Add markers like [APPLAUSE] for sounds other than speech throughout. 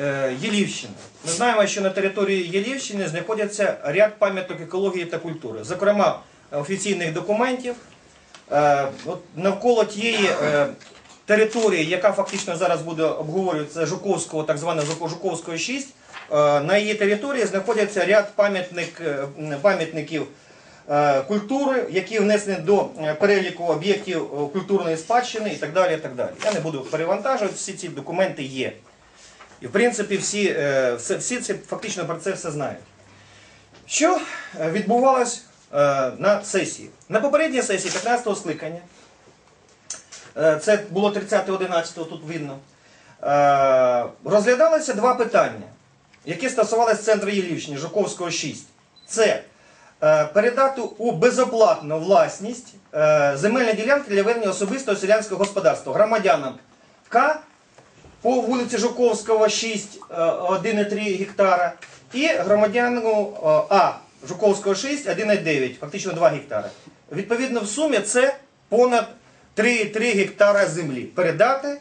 е, Єлівщина. Ми знаємо, що на території Єлівщини знаходяться ряд пам'яток екології та культури, зокрема офіційних документів. Е, навколо тієї е, території, яка фактично зараз буде обговорюватися Жуковського, так званого Жуковського 6, е, на її території знаходяться ряд пам'ятник, пам'ятників культури, які внесені до переліку об'єктів культурної спадщини і так далі. І так далі. Я не буду перевантажувати, всі ці документи є. І в принципі всі, е, всі це фактично про це все знають. Що е, відбувалось е, на сесії? На попередній сесії 15-го скликання, це було 30.11, тут видно, розглядалося два питання, які стосувалися центру Єлівщини, Жуковського 6. Це передати у безоплатну власність земельні ділянки для ведення особистого селянського господарства громадянам К по вулиці Жуковського 6, е, 1,3 гектара, і громадянину е, А Жуковського 6, 1,9, фактично 2 гектара. Відповідно, в сумі це понад 3,3 гектара землі передати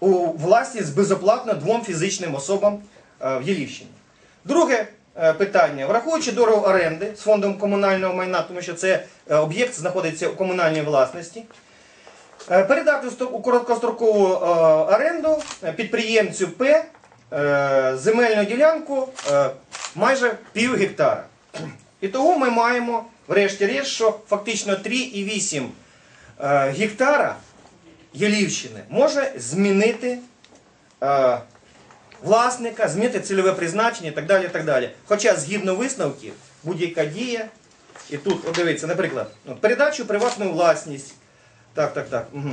у власність безоплатно двом фізичним особам е, в Єлівщині. Друге е, питання. Враховуючи дорогу оренди з фондом комунального майна, тому що це е, об'єкт знаходиться у комунальній власності, Е, Передати у короткострокову е, оренду е, підприємцю П е, земельну ділянку е, майже пів гектара. І того ми маємо, врешті-решт, що фактично 3,8 е, гектара Єлівщини може змінити е, власника, змінити цільове призначення і так далі. так далі. Хоча згідно висновків, будь-яка дія, і тут, от дивіться, наприклад, передачу приватну власність. Так, так, так. Угу.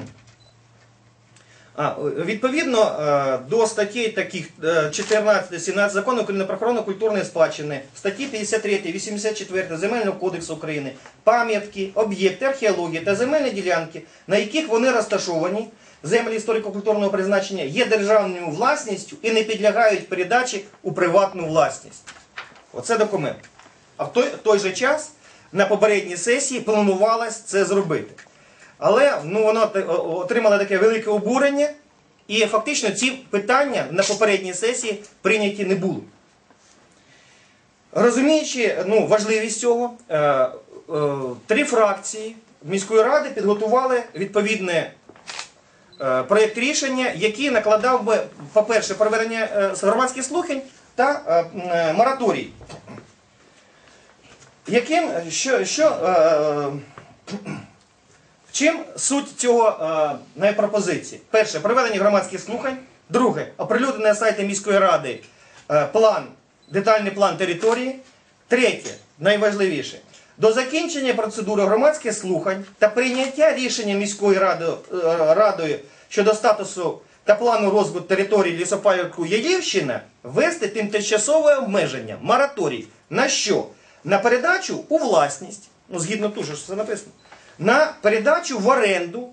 А, е, відповідно е, до статей таких е, 14-17 закону України про охорону культурної спадщини, статті 53, 84 Земельного кодексу України, пам'ятки, об'єкти, археології та земельні ділянки, на яких вони розташовані, землі історико-культурного призначення, є державною власністю і не підлягають передачі у приватну власність. Оце документ. А в той, той же час на попередній сесії планувалось це зробити. Але ну, воно отримало таке велике обурення, і фактично ці питання на попередній сесії прийняті не були. Розуміючи ну, важливість цього, е, е, три фракції міської ради підготували відповідний е, проєкт рішення, який накладав би, по-перше, проведення громадських слухань та мораторій. Яким, що, що, чим суть цього е, пропозиції? Перше, проведення громадських слухань. Друге, оприлюднення на міської ради е, план, детальний план території. Третє, найважливіше, до закінчення процедури громадських слухань та прийняття рішення міською радою, е, радою щодо статусу та плану розвитку території лісопарку Єлівщина ввести тимчасове обмеження, мораторій. На що? На передачу у власність, ну згідно того, що це написано, на передачу в оренду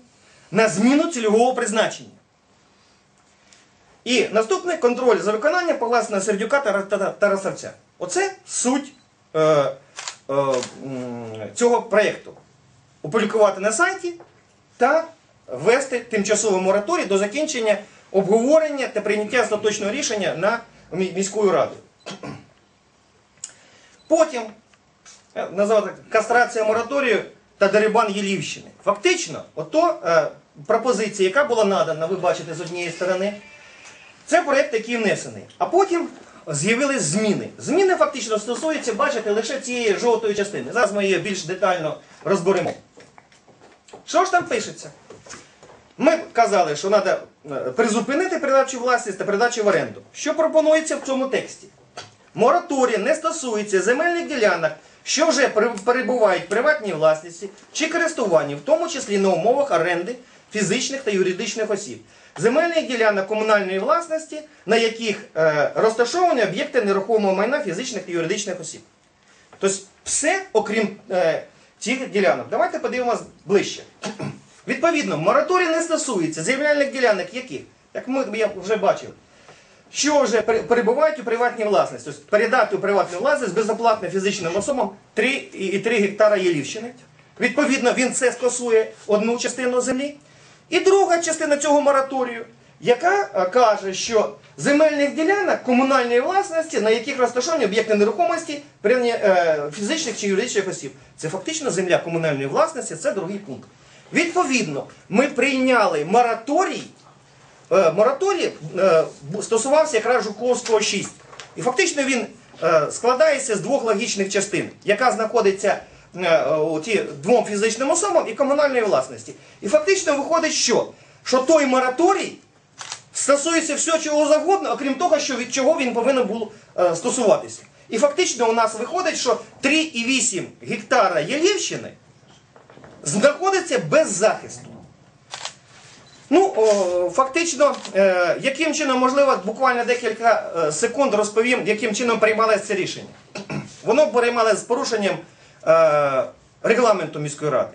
на зміну цільового призначення. І наступний контроль за виконанням покласти Сердюка та, та, та, та Росавця. Оце суть е, е, цього проєкту. Опублікувати на сайті та ввести тимчасовий мораторій до закінчення обговорення та прийняття остаточного рішення на мі- міською радою. Потім е, назвав так кастрація мораторію та дерибан Єлівщини. Фактично, ото е, пропозиція, яка була надана, ви бачите з однієї сторони, це проєкт, який внесений. А потім з'явились зміни. Зміни фактично стосуються, бачите, лише цієї жовтої частини. Зараз ми її більш детально розберемо. Що ж там пишеться? Ми казали, що треба призупинити передачу власність та передачу в оренду. Що пропонується в цьому тексті? Мораторій не стосується земельних ділянок, що вже перебувають в приватній власності чи користуванні, в тому числі на умовах оренди фізичних та юридичних осіб. Земельних ділянок комунальної власності, на яких е, розташовані об'єкти нерухомого майна фізичних та юридичних осіб. Тобто все, окрім е, цих ділянок. Давайте подивимось ближче. Відповідно, мораторій не стосується земельних ділянок яких, як ми вже бачили, що вже перебувають у приватній власності. Тобто передати у приватну власність безоплатно фізичним особам 3,3 гектара Єлівщини. Відповідно, він це стосує одну частину землі. І друга частина цього мораторію яка е, каже, що земельних ділянок комунальної власності, на яких розташовані об'єкти нерухомості е, фізичних чи юридичних осіб. Це фактично земля комунальної власності, це другий пункт. Відповідно, ми прийняли мораторій. Е, мораторій е, стосувався якраз Жуковського 6. І фактично він е, складається з двох логічних частин, яка знаходиться ті двом фізичним особам і комунальної власності. І фактично виходить, що, що той мораторій стосується всього чого завгодно, окрім того, що від чого він повинен був стосуватися. І фактично у нас виходить, що 3,8 гектара Ялівщини знаходиться без захисту. Ну, о, фактично, е, яким чином, можливо, буквально декілька е, секунд розповім, яким чином приймалося це рішення. [CLEARS THROAT] Воно приймалося з порушенням е, регламенту міської ради.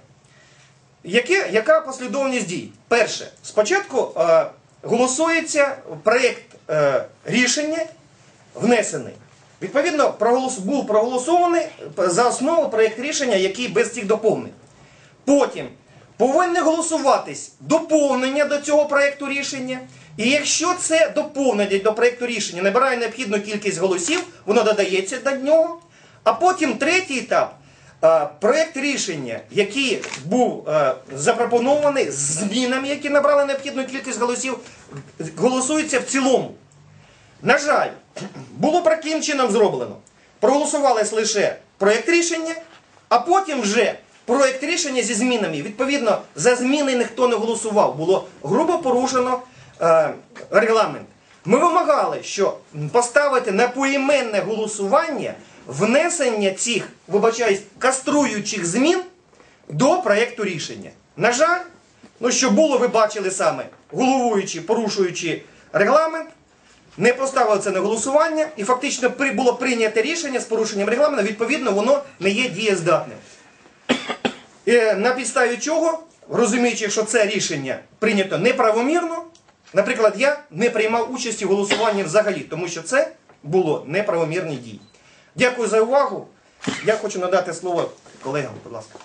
Яке, яка послідовність дій? Перше, спочатку е, голосується проєкт е, рішення, внесений. Відповідно, проголос, був проголосований за основу проєкт рішення, який без цих доповнень. Потім повинне голосуватись доповнення до цього проєкту рішення. І якщо це доповнення до проєкту рішення набирає необхідну кількість голосів, воно додається до нього. А потім третій етап. е, Проєкт рішення, який був е, запропонований з змінами, які набрали необхідну кількість голосів, голосується в цілому. На жаль, було таким чином зроблено. Проголосувалось лише проєкт рішення, а потім вже проєкт рішення зі змінами. Відповідно, за зміни ніхто не голосував. Було грубо порушено е, регламент. Ми вимагали, що поставити на поіменне голосування внесення цих, вибачаюсь, каструючих змін до проєкту рішення. На жаль, ну що було, ви бачили саме, головуючи, порушуючи регламент, не поставили це на голосування, і фактично було прийнято рішення з порушенням регламенту, відповідно, воно не є дієздатним. І на підставі чого, розуміючи, що це рішення прийнято неправомірно, наприклад, я не приймав участі в голосуванні взагалі, тому що це було неправомірні дії. Дякую за увагу. Я хочу надати слово колегам, будь ласка.